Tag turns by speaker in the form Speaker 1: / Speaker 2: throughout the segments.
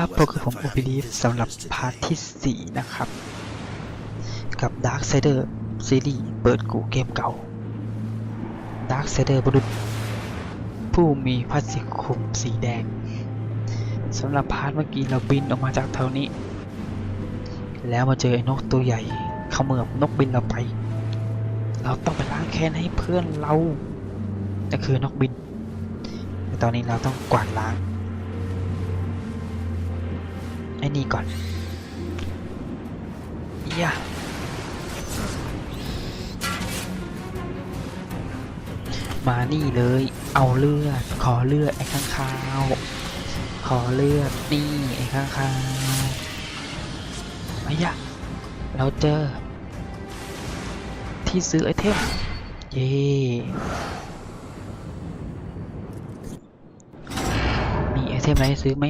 Speaker 1: ครับพบกับผมโอ l ิลีฟสำหรับพาร์ทที่ 4 นะครับ กับ Dark Sider ซีรีส์เปิดกูเกมเก่า Dark Sider บุรุษผู้มีผ้าสีคลุมสีแดงสำหรับพาร์ทเมื่อกี้เราบินออกมาจากเท่านี้ แล้วมาเจอไอ้นกตัวใหญ่เขมือบนกบินเราไป เราต้องไปล้างแค้นให้เพื่อนเราก็คือนกบิน ตอนนี้เราต้องกวาดล้าง อ้นี่ก่อนอย่ามานี่เลย เอาเลือด ขอเลือดไอ้ข้างคาว ขอเลือดนี่ไอ้ข้างคาวไอ้ยะเราเจอ ที่ซื้อไอเทม เย่มีไอเทมอะไรให้ซื้อไหม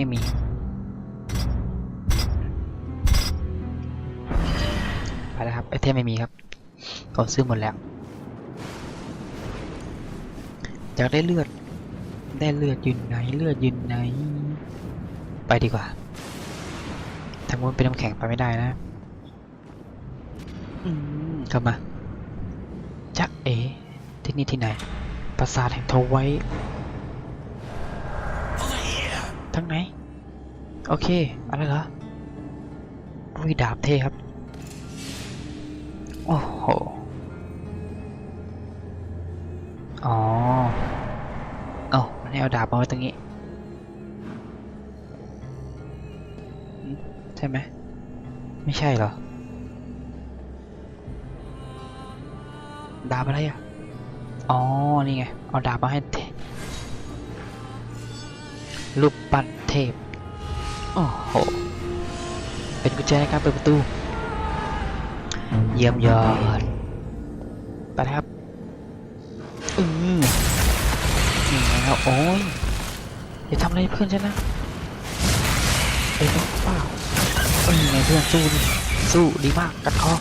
Speaker 1: ไม่มี ไปแล้วครับไอเทมไม่มีครับเขาซื้อหมดแล้วอยากได้เลือด ได้เลือดยืนไหน เลือดยืนไหน ไปดีกว่าทางนู้นเป็นน้ำแข็งไปไม่ได้นะอืมเข้ามา จักเอ๋ที่นี่ที่ไหน ปราสาทแห่งโทไว้ ทั้งไหนโอเค อะไรเหรออุ้ยดาบเท่ครับ โอ้โห อ๋อ เอ้ามันให้เอาดาบมาไว้ตรงนี้ ใช่ไหม ไม่ใช่เหรอ ดาบอะไรอะ อ๋อ นี่ไง เอาดาบมาให้เท รูปปั้นเทพ โอ้โห เป็นกุญแจในการเปิดประตู เยี่ยมยอดไปเลยครับ อือนี่ไงครับโอ้ยอย่าทำอะไรเพื่อนฉันนะเป็นหรือเปล่าเอ้ยไงเพื่อนสู้ดิสู้ดีมากกัดคอ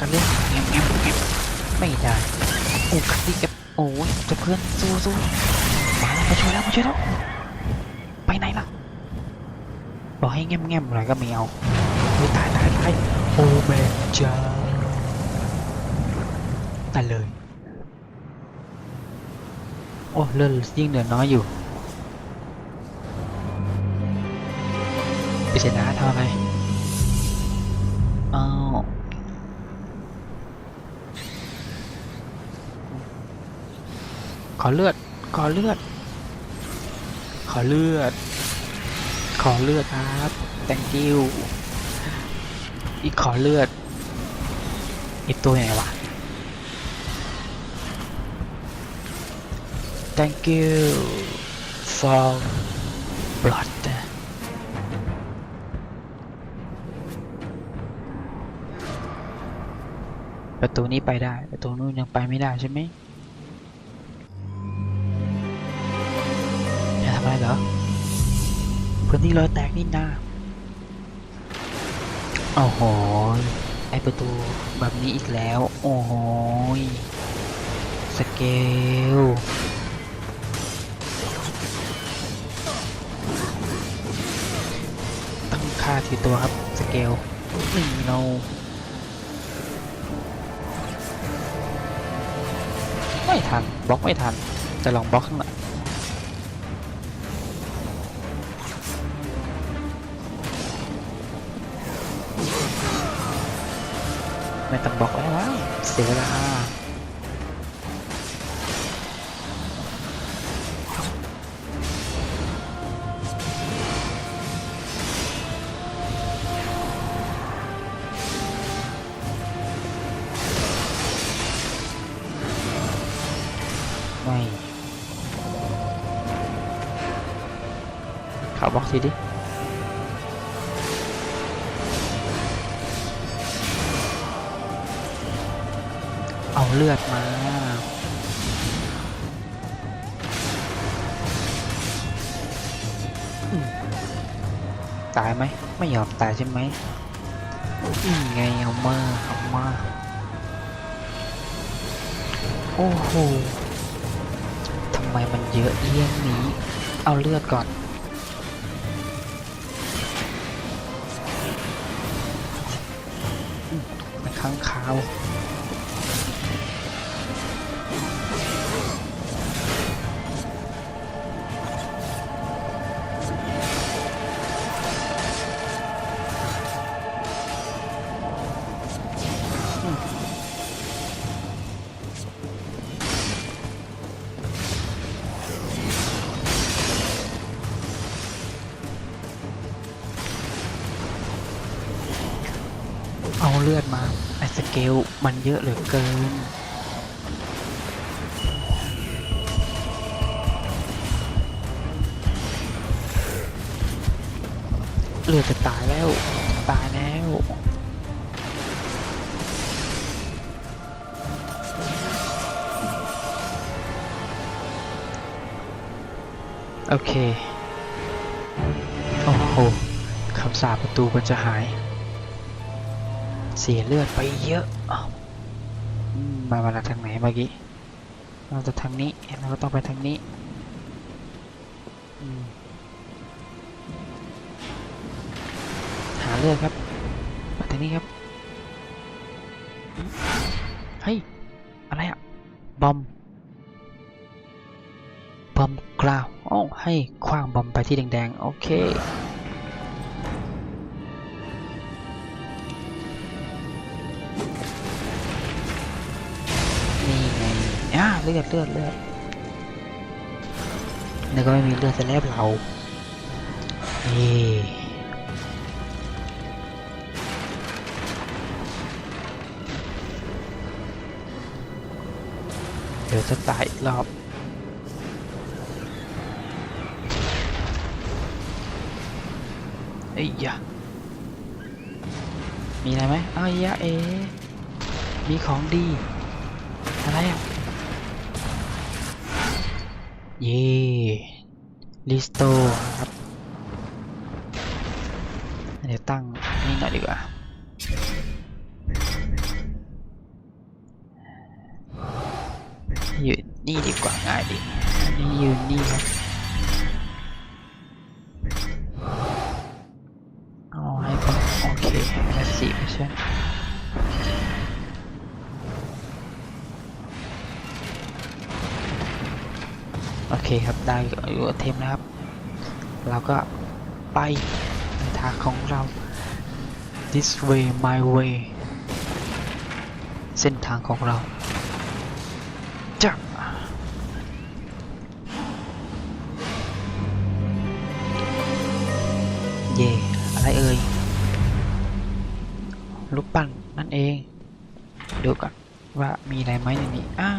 Speaker 1: กันเลยแงมแงมแงมไม่ได้โอ้กัดดิกัดโอ้ยเจะเพื่อนสู้สู้มาแล้วมาช่วยแล้วมาช่วยแล้ว ไปไหนล่ะ บอกให้แง้มแง้มอะไรก็ไม่เอาเฮ้ยตายตายตายโอ้แม่เจ้าตายเลย โอ้เลือดยิ่งเหลือน้อยอยู่ไปชนะเท่าไหร่อ้าวขอเลือด ขอเลือด อเลือด ขอเลือดครับ thank you อีกขอเลือด อีกตัวไหนวะ thank you for blood ประตูนี้ไปได้ ประตูนู้นยังไปไม่ได้ใช่ไหม เหรอพื้นที่รอยแตกนี่นาโอ้โห ไอประตูแบบนี้อีกแล้ว โอ้โหยสเกล ตั้งค่าที่ตัวครับ สเกลหนึ่งเราไม่ทัน บล็อกไม่ทัน จะลองบล็อกข้างหลัง สียเวลาไม่ขาบบล็อกทีดิ เลือดมา ตายไหม ไม่ยอมตายใช่ไหมไงเอามาเอามา โอ้โหทำไมมันเยอะเยี่ยงนี้ เอาเลือดก่อนอืมมันค้างคาว ลือดมาไอ้สเกลมันเยอะเหลือเกินเลือดจะตายแล้ว ตายแล้วโอเค โอ้โห คำสาปประตูก็จะหาย สียเลือดไปเยอะอ้าวอืมามาทางไหนเมื่อกี้เราจะทางนี้เราก็ต้องไปทางนี้หาเลือดครับมาทางนี้ครับเฮ้ยอะไรอะบอมบอมกราวโอ้ให้คว้างบอมไปที่แดงๆ โอเค เลือดเลือดเลือดนึกว่าไม่มีเลือดจะแลบเราเอ้เดี๋ยวจะตายอีกรอบเอ้ยยะมีอะไรไหมอ้ายะเอมีของดี อะไรอะ เย่ลิสโตครับเดี๋ยวตั้งนี่หน่อยดีกว่ายืนนี่ดีกว่าง่ายดีนี่ยืนนี่ครับ ครับได้อยู่เทมนะครับ เราก็ไปในทางของเรา this way my way เส้นทางของเราจะเย่อะไรเอ่ยลูกปั้นนั่นเอง ดูก่อนว่ามีอะไรไหมในนี้อ่า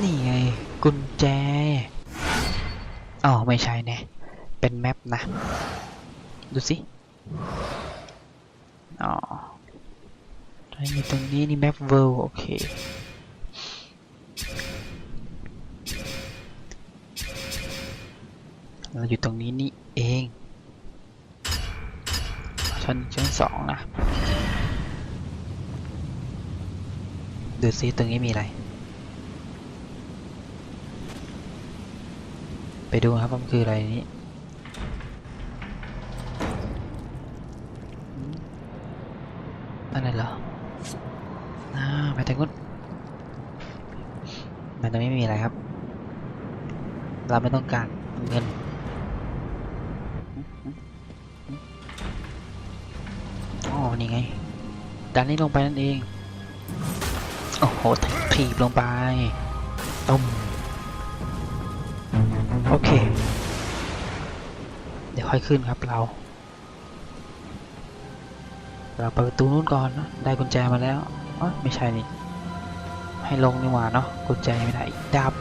Speaker 1: นี่ไง กุญแจอ๋อไม่ใช่แน่เป็นแมปนะ ดูสิ อ๋อมีตรงนี้นี่แมปเวิลด์โอเคเราอยู่ตรงนี้นี่เองชั้นชั้นสองนะ ดูซิตรงนี้มีอะไร ไปดูครับมันคืออะไรนี้อะไรเหรออ่าไปทางนู้นมันตรงนี้ไม่มีอะไรครับ เราไม่ต้องการเงินอ๋อนี่ไง ดันนี้ลงไปนั่นเอง โอ้โหถีบลงไปต้ม เค เดี๋ยวค่อยขึ้นครับเรา เราเปิดประตูนู้นก่อนนะได้กุญแจมาแล้วอ๋อไม่ใช่นี่ ให้ลงนี่หว่าเนาะกุญแจไม่ได้อีกดับ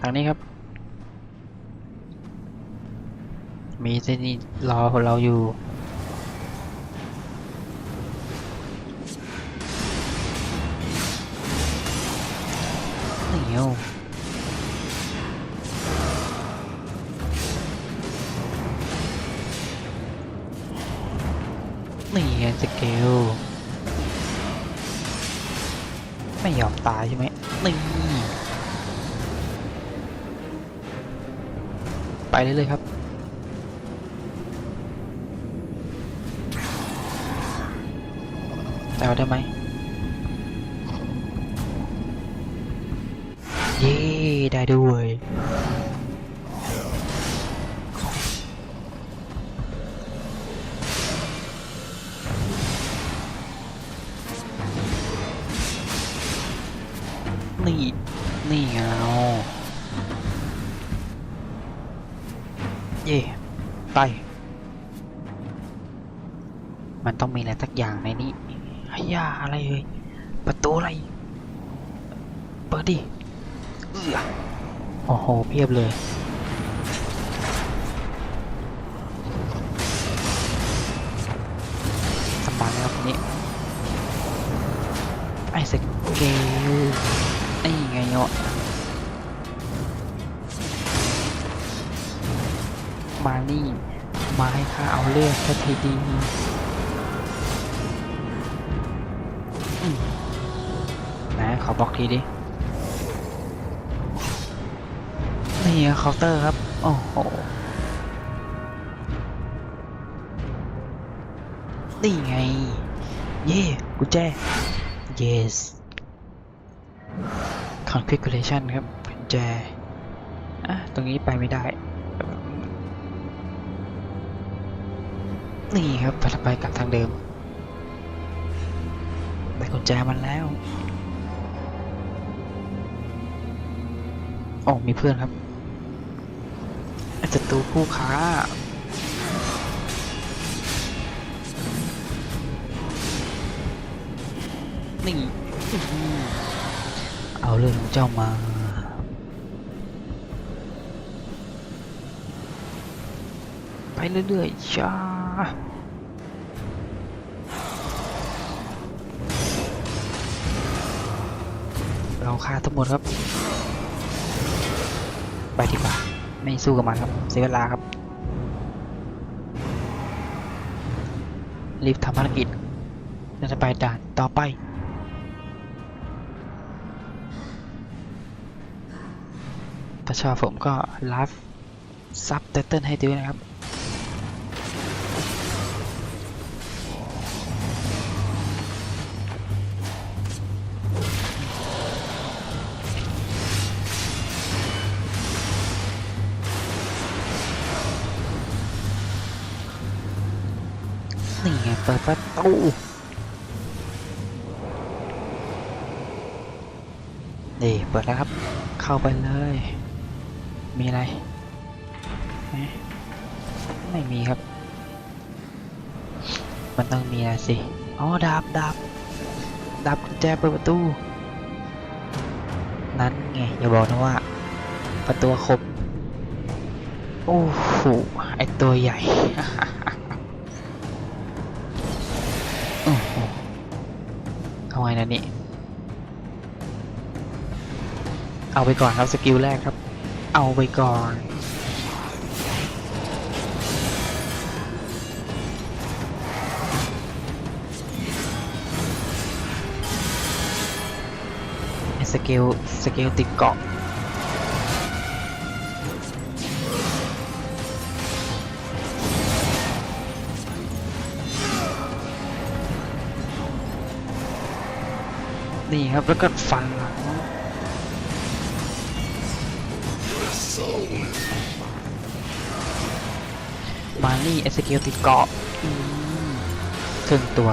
Speaker 1: ทางนี้ครับ มีที่นี่รอเราอยู่ วนี่ไงสเกลไม่ยอมตายใช่ไหมนี่ไปเรื่อยๆครับ แต่ว่าได้ไหม มันต้องมีอะไรสักอย่างในนี้ไอ้ยาอะไรเอ่ยประตูอะไร เปิดดิเอื้อโอ้โหเพียบเลย สบายแล้วคนนี้ ไอ้สเกลนี่ไงเนาะมานี่มาให้ข้าเอาเลือดสักทีดี ขอบอกทีดิ นี่เคาน์เตอร์ครับ โอ้โห นี่ไง เย่กุญแจ yes configuration ครับกุญแจ อะ ตรงนี้ไปไม่ได้ นี่ครับไปไปกลับทางเดิมได้กุญแจมันแล้ว โอ้มีเพื่อนครับไอ้ศัตรูผู้ค้า นี่อื้อหือเอาเรื่องของเจ้ามาไปเรื่อยๆช้าเราฆ่าทั้งหมดครับไป ดีกว่า ไม่สู้กับมันครับ เสียเวลาครับ รีบทำภารกิจเราจะไปด่านต่อไป ถ้าชอบผมก็ไลฟ์ซับไตเติลให้ด้วยนะครับ ประตูนี่เปิดแล้วครับ เข้าไปเลย มีอะไรไมไม่มีครับ มันต้องมีอะไรสิ อ๋อดาบดาบดาบกุญแจเปิดประตู นั้นไง อย่าบอกนะว่า ประตูคม โอ้โห ไอตัวใหญ่ เอาไงนะนี่ เอาไปก่อนครับสกิลแรกครับ เอาไปก่อน สกิลสกิลติดเกาะ นี่ครับแล้วก็ฟันหลังมานี่เอสเกลติดเกาะครึ่งตัว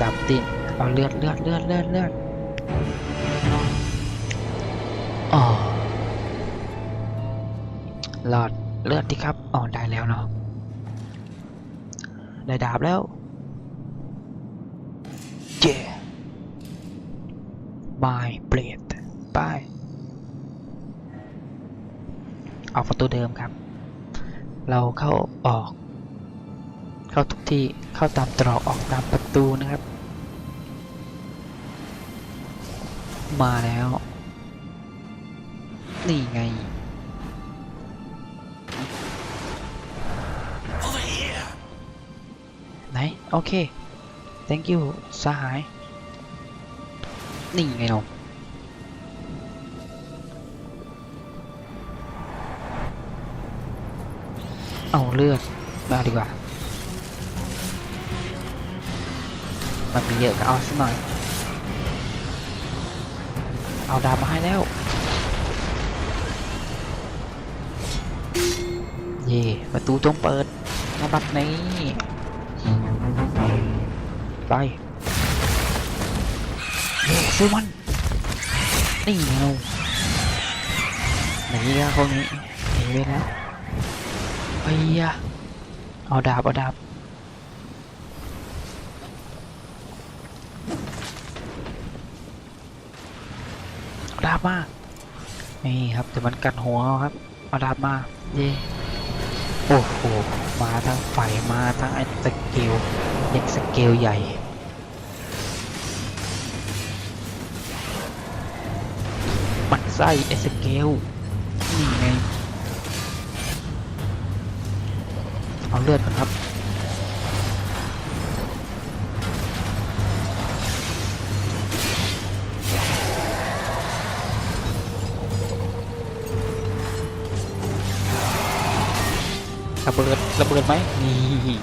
Speaker 1: ดับตินเอาเลือดเลือดเลือดเลือดเลือดอ๋อหลอดเลือดดีครับอ๋อได้แล้วเนาะได้ดาบแล้วเจ My blade ไปออกประตูเดิมครับ เราเข้าออก เข้าทุกที่เข้าตามตรอกออกตามประตูนะครับ มาแล้ว นี่ไง ไหน โอเค thank you สหาย นี่ไงนมเอาเลือดมาดีกว่า มันมีเยอะก็เอาสักหน่อย เอาดาบมาให้แล้ว เย่ประตูจงเปิดมาบัดนี้ ไป เย่ซื้อมันนี่ไงหนีแล้วพวกนี้หนีไปแล้วไปยะเอาดาบเอาดาบดาบมานี่ครับแต่มันกัดหัวครับเอาดาบมาเย่โอ้โหมาทั้งไฟมาทั้งไอ้สเกลเด็กสเกลใหญ่ ไส้ไอ้สเกลนี่ไง เอาเลือดก่อนครับ ระเบิดระเบิดไหมนี่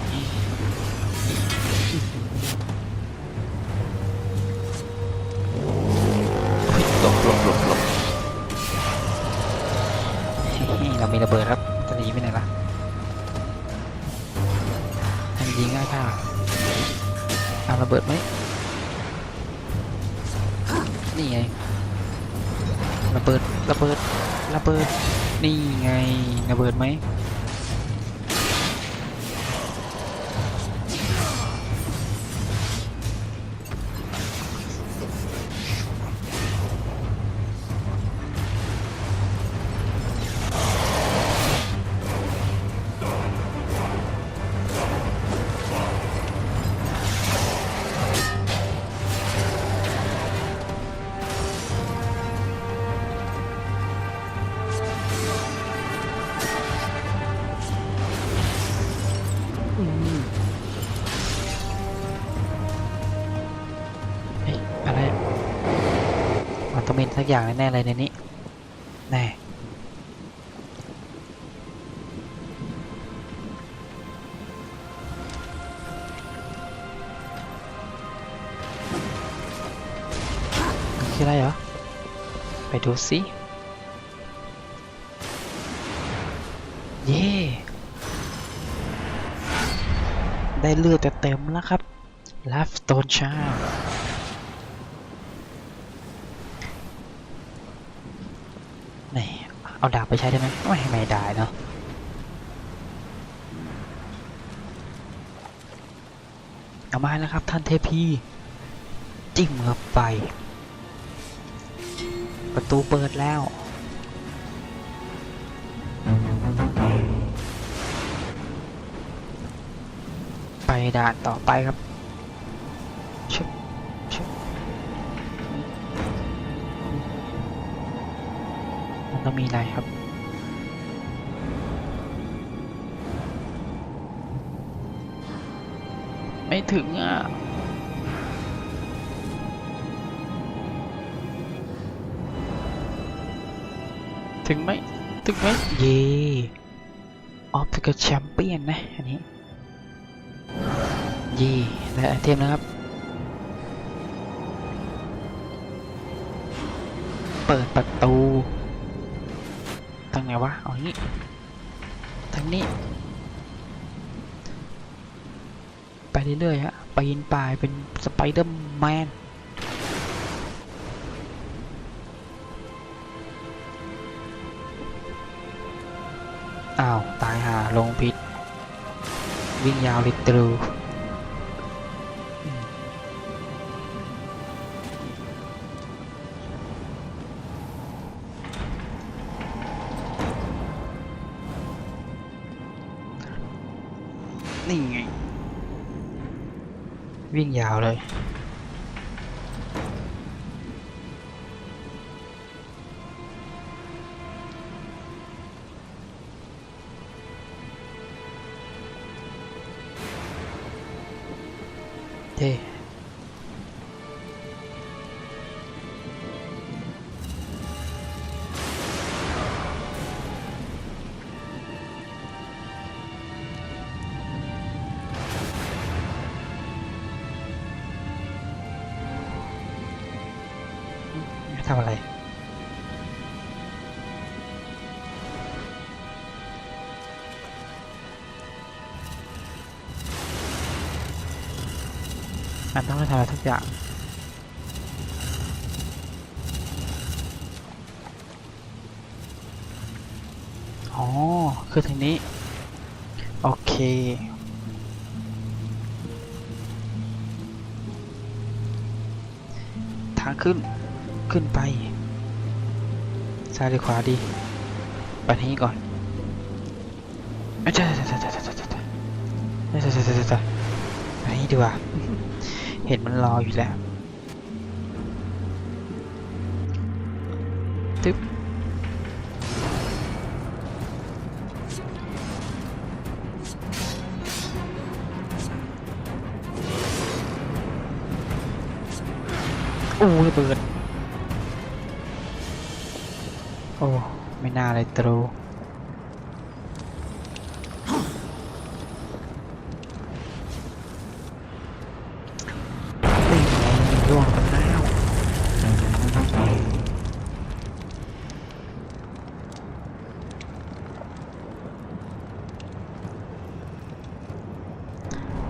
Speaker 1: องมีสักอย่างแน่ๆเลยในนี้แน่คืออะไรเหรอ ไปดูสิเย่ได้เลือดเต็มแล้วครับลาฟโตนชานี่ เอาดาบไปใช้ได้ไหมไม่ไม่ได้เนาะเอามาแล้วครับ ท่านเทพีจิ้มเข้าไป ประตูเปิดแล้วไปด่านต่อไปครับ ต้องมีอะไรครับ ไม่ถึงอะถึงไหมถึงไหมเย่ออฟฟิกแชมเปี้ยนนะอันนี้ยี่และไอเทมนะครับ เปิดประตู ทางไหนวะ เอางนี้ ทางนี้ ไปเรื่อยๆฮะปีนป่ายเป็นสไปเดอร์แมนอ้าว ตายหาลงพิษ วิ่งยาวลิตรู viên vào rồi Thì. มันต้องทำอะไรทุกอย่างอ๋อ คือทางนี้ โอเค ทางขึ้น ขึ้นไป ซ้ายหรือขวาดี ไปทางนี้ก่อนจ้าจ้าจ้าจ้าจ้าจ้าจ้าจ้าจ้าจ้าจ้าจ้าไปทางนี้ดีกว่า เห็นมันรออยู่แล้ว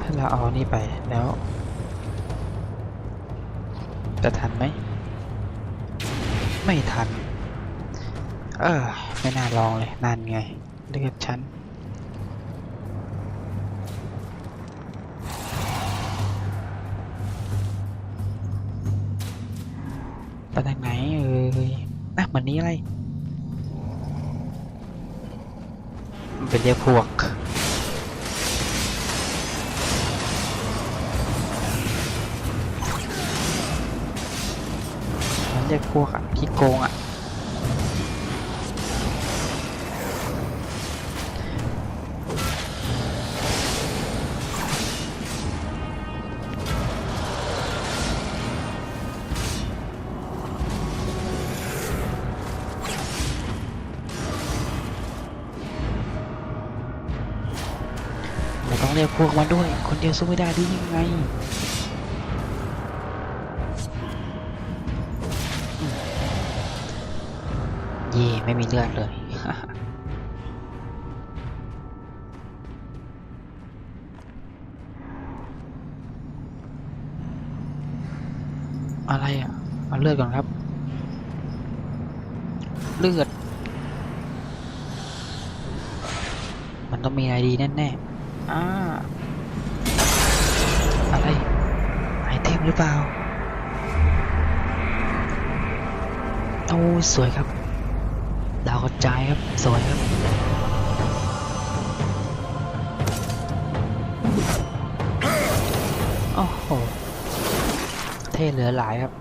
Speaker 1: ถ้าเราเอานี่ไปแล้ว จะทันไหม ไม่ทัน เออ ไม่น่าลองเลยนั่นไงเลือดฉันไปทางไหนเอ่ยอะเหมือนนี้อะไรเป็นเรียกพวก เรียกพวกอะพี่โกงอะเราต้องเรียกพวกมาด้วย คนเดียวสู้ไม่ได้ได้ยังไง เย่ไม่มีเลือดเลย อะไรอะเอาเลือดก่อนครับ เลือด มันต้องมีอะไรดีแน่ๆอ่าอะไรไอเทมหรือเปล่าโอ้สวยครับ จายครับ สวยครับโอ้โห เท่เหลือหลายครับ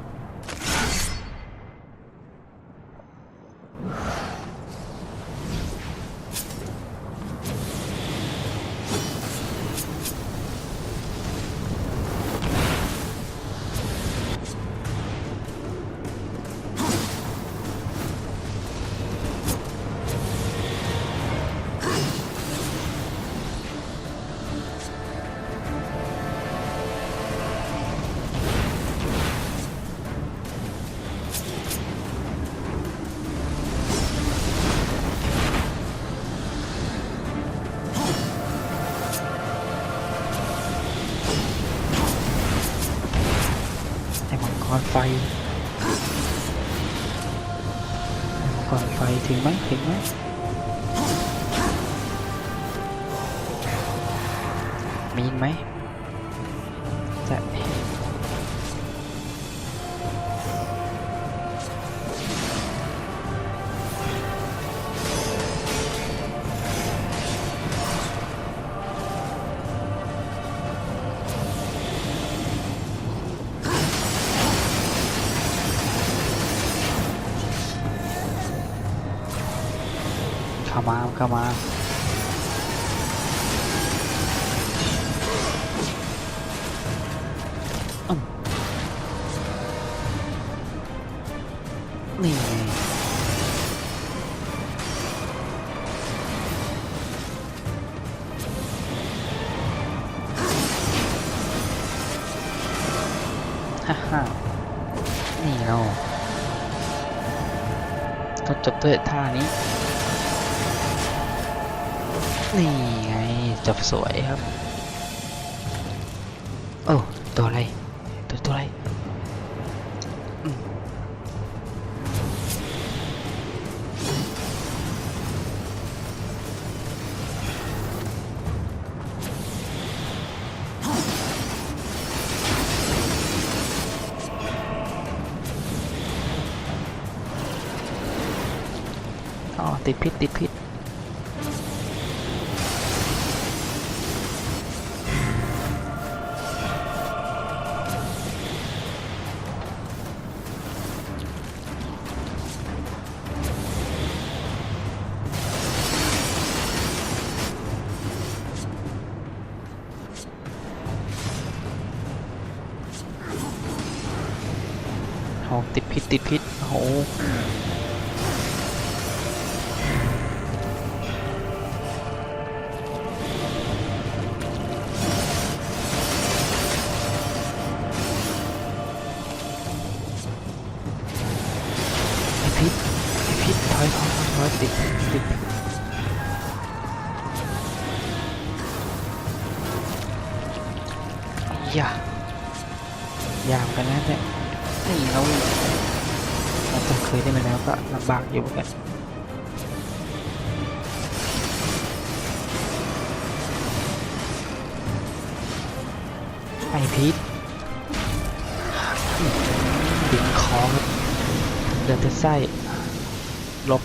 Speaker 1: มีอีกไหม ด้วยท่านี้ นี่ไงจบสวยครับ โอ้ ตัวอะไร ติดพิษติดพิษโอ้ติดพิษติดพิษโอ้โห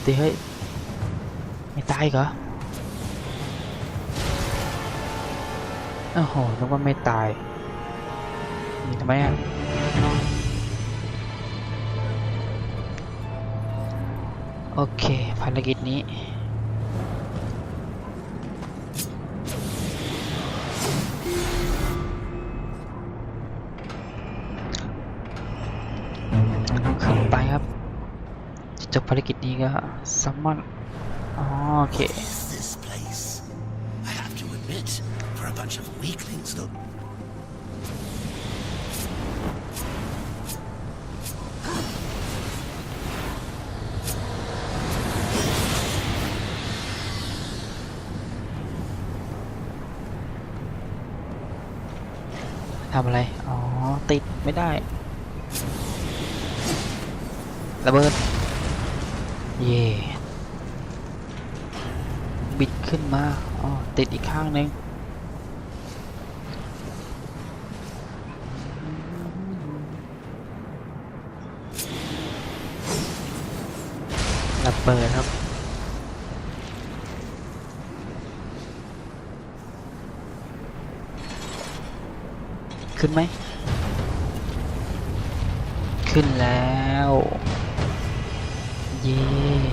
Speaker 1: หลบดิเฮ้ย ไม่ตายเหรอโอ้โหนึกว่าไม่ตาย นี่ทำไมอะโอเค ภารกิจนี้ ขึ้นไปครับ จบภารกิจ นี้ก็ซั เย่บิดขึ้นมาอ๋อติดอีกข้างหนึ่งระเบิดครับขึ้นไหม ขึ้นแล้ว เ